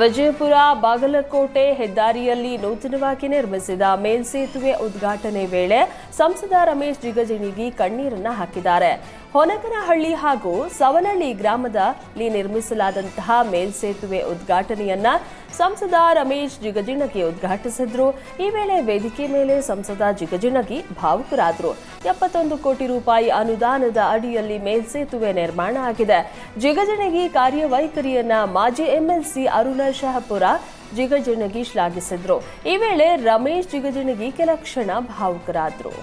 ವಿಜಯಪುರ ಬಾಗಲಕೋಟೆ ಹೆದ್ದಾರಿಯಲ್ಲಿ ನೂತನವಾಗಿ ನಿರ್ಮಿಸಿದ ಮೇಲ್ಸೇತುವೆ ಉದ್ಘಾಟನೆ ವೇಳೆ ಸಂಸದ ರಮೇಶ್ ಜಿಗಜಿಣಿಗಿ ಕಣ್ಣೀರನ್ನು ಹಾಕಿದ್ದಾರೆ. ಹೊನಕನಹಳ್ಳಿ ಹಾಗೂ ಸವನಹಳ್ಳಿ ಗ್ರಾಮದಲ್ಲಿ ನಿರ್ಮಿಸಲಾದಂತಹ ಮೇಲ್ಸೇತುವೆ ಉದ್ಘಾಟನೆಯನ್ನ ಸಂಸದ ರಮೇಶ್ ಜಿಗಜಿಣಗಿ ಉದ್ಘಾಟಿಸಿದ್ರು. ಈ ವೇಳೆ ವೇದಿಕೆ ಮೇಲೆ ಸಂಸದ ಜಿಗಜಿಣಗಿ ಭಾವುಕರಾದರು. ಎಪ್ಪತ್ತೊಂದು ಕೋಟಿ ರೂಪಾಯಿ ಅನುದಾನದ ಅಡಿಯಲ್ಲಿ ಮೇಲ್ಸೇತುವೆ ನಿರ್ಮಾಣ ಆಗಿದೆ. ಜಿಗಜಿಣಗಿ ಕಾರ್ಯವೈಖರಿಯನ್ನ ಮಾಜಿ ಎಂಎಲ್ಸಿ ಅರುಣ ಶಹಪುರ ಜಿಗಜಿಣಗಿ ಶ್ಲಾಘಿಸಿದ್ರು. ಈ ವೇಳೆ ರಮೇಶ್ ಜಿಗಜಿಣಗಿ ಕೆಲ ಕ್ಷಣ ಭಾವುಕರಾದರು.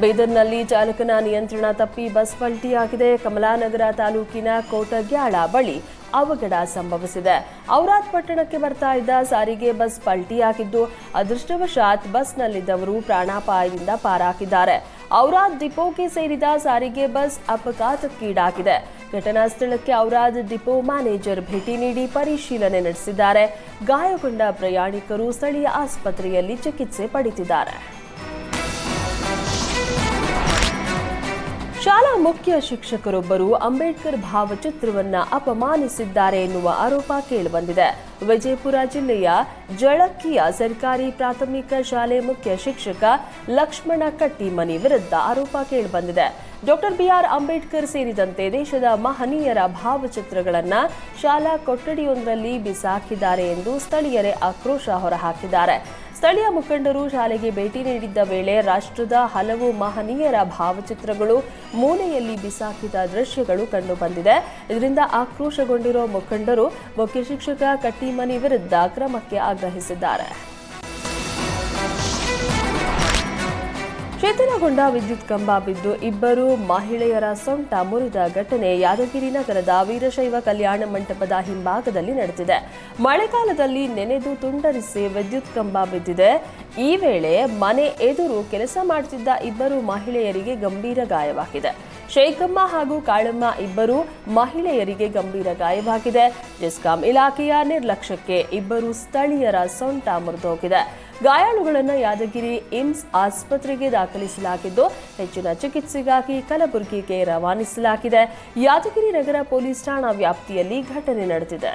ಬೀದರ್ನಲ್ಲಿ ಚಾಲಕನ ನಿಯಂತ್ರಣ ತಪ್ಪಿ ಬಸ್ ಪಲ್ಟಿಯಾಗಿದೆ. ಕಮಲಾನಗರ ತಾಲೂಕಿನ ಕೋಟಗ್ಯಾಳ ಬಳಿ ಅವಘಡ ಸಂಭವಿಸಿದೆ. ಔರಾದ್ ಪಟ್ಟಣಕ್ಕೆ ಬರ್ತಾ ಇದ್ದ ಸಾರಿಗೆ ಬಸ್ ಪಲ್ಟಿಯಾಗಿದ್ದು, ಅದೃಷ್ಟವಶಾತ್ ಬಸ್ನಲ್ಲಿದ್ದವರು ಪ್ರಾಣಾಪಾಯದಿಂದ ಪಾರಾಗಿದ್ದಾರೆ. ಔರಾದ್ ಡಿಪೋಗೆ ಸೇರಿದ ಸಾರಿಗೆ ಬಸ್ ಅಪಘಾತಕ್ಕೀಡಾಗಿದೆ. ಘಟನಾ ಸ್ಥಳಕ್ಕೆ ಔರಾದ್ ಡಿಪೋ ಮ್ಯಾನೇಜರ್ ಭೇಟಿ ನೀಡಿ ಪರಿಶೀಲನೆ ನಡೆಸಿದ್ದಾರೆ. ಗಾಯಗೊಂಡ ಪ್ರಯಾಣಿಕರು ಸ್ಥಳೀಯ ಆಸ್ಪತ್ರೆಯಲ್ಲಿ ಚಿಕಿತ್ಸೆ ಪಡೆದಿದ್ದಾರೆ. ಶಾಲಾ ಮುಖ್ಯ ಶಿಕ್ಷಕರೊಬ್ಬರು ಅಂಬೇಡ್ಕರ್ ಭಾವಚಿತ್ರವನ್ನ ಅಪಮಾನಿಸಿದ್ದಾರೆ ಎನ್ನುವ ಆರೋಪ ಕೇಳಿಬಂದಿದೆ. ವಿಜಯಪುರ ಜಿಲ್ಲೆಯ ಜಳಕ್ಕಿಯ ಸರ್ಕಾರಿ ಪ್ರಾಥಮಿಕ ಶಾಲೆ ಮುಖ್ಯ ಶಿಕ್ಷಕ ಲಕ್ಷ್ಮಣ ಕಟ್ಟಿಮನಿ ವಿರುದ್ಧ ಆರೋಪ ಕೇಳಿಬಂದಿದೆ. ಡಾಕ್ಟರ್ ಬಿಆರ್ ಅಂಬೇಡ್ಕರ್ ಸೇರಿದಂತೆ ದೇಶದ ಮಹನೀಯರ ಭಾವಚಿತ್ರಗಳನ್ನ ಶಾಲಾ ಕೊಠಡಿಯೊಂದರಲ್ಲಿ ಬಿಸಾಕಿದ್ದಾರೆ ಎಂದು ಸ್ಥಳೀಯರೇ ಆಕ್ರೋಶ ಹೊರಹಾಕಿದ್ದಾರೆ. ಸ್ಥಳೀಯ ಮುಖಂಡರು ಶಾಲೆಗೆ ಭೇಟಿ ನೀಡಿದ್ದ ವೇಳೆ ರಾಷ್ಟ್ರದ ಹಲವು ಮಹನೀಯರ ಭಾವಚಿತ್ರಗಳು ಮೂಲೆಯಲ್ಲಿ ಬಿಸಾಕಿದ ದೃಶ್ಯಗಳು ಕಂಡುಬಂದಿದೆ. ಇದರಿಂದ ಆಕ್ರೋಶಗೊಂಡಿರುವ ಮುಖಂಡರು ಮುಖ್ಯ ಶಿಕ್ಷಕ ಕಟ್ಟಿಮನಿ ವಿರುದ್ಧ ಕ್ರಮಕ್ಕೆ ಆಗ್ರಹಿಸಿದ್ದಾರೆ. ಶಿಥಿಲಗೊಂಡ ವಿದ್ಯುತ್ ಕಂಬ ಬಿದ್ದು ಇಬ್ಬರು ಮಹಿಳೆಯರ ಸೊಂಟ ಮುರಿದ ಘಟನೆ ಯಾದಗಿರಿ ನಗರದ ವೀರಶೈವ ಕಲ್ಯಾಣ ಮಂಟಪದ ಹಿಂಭಾಗದಲ್ಲಿ ನಡೆದಿದೆ. ಮಳೆಗಾಲದಲ್ಲಿ ನೆನೆದು ತುಂಡರಿಸಿ ವಿದ್ಯುತ್ ಕಂಬ ಬಿದ್ದಿದೆ. ಈ ವೇಳೆ ಮನೆ ಎದುರು ಕೆಲಸ ಮಾಡುತ್ತಿದ್ದ ಇಬ್ಬರು ಮಹಿಳೆಯರಿಗೆ ಗಂಭೀರ ಗಾಯವಾಗಿದೆ. ಶೇಖಮ್ಮ ಹಾಗೂ ಕಾಳಮ್ಮ ಇಬ್ಬರು ಮಹಿಳೆಯರಿಗೆ ಗಂಭೀರ ಗಾಯವಾಗಿದೆ. ಜಿಸ್ಕಾಂ ಇಲಾಖೆಯ ನಿರ್ಲಕ್ಷ್ಯಕ್ಕೆ ಇಬ್ಬರು ಸ್ಥಳೀಯರ ಸೊಂಟ ಮುರಿದೋಗಿದೆ ಗಾಯಾಳುಗಳನ್ನು ಯಾದಗಿರಿ ಏಮ್ಸ್ ಆಸ್ಪತ್ರೆಗೆ ದಾಖಲಿಸಲಾಗಿದ್ದು, ಹೆಚ್ಚಿನ ಚಿಕಿತ್ಸೆಗಾಗಿ ಕಲಬುರಗಿಗೆ ರವಾನಿಸಲಾಗಿದೆ. ಯಾದಗಿರಿ ನಗರ ಪೊಲೀಸ್ ಠಾಣಾ ವ್ಯಾಪ್ತಿಯಲ್ಲಿ ಘಟನೆ ನಡೆದಿದೆ.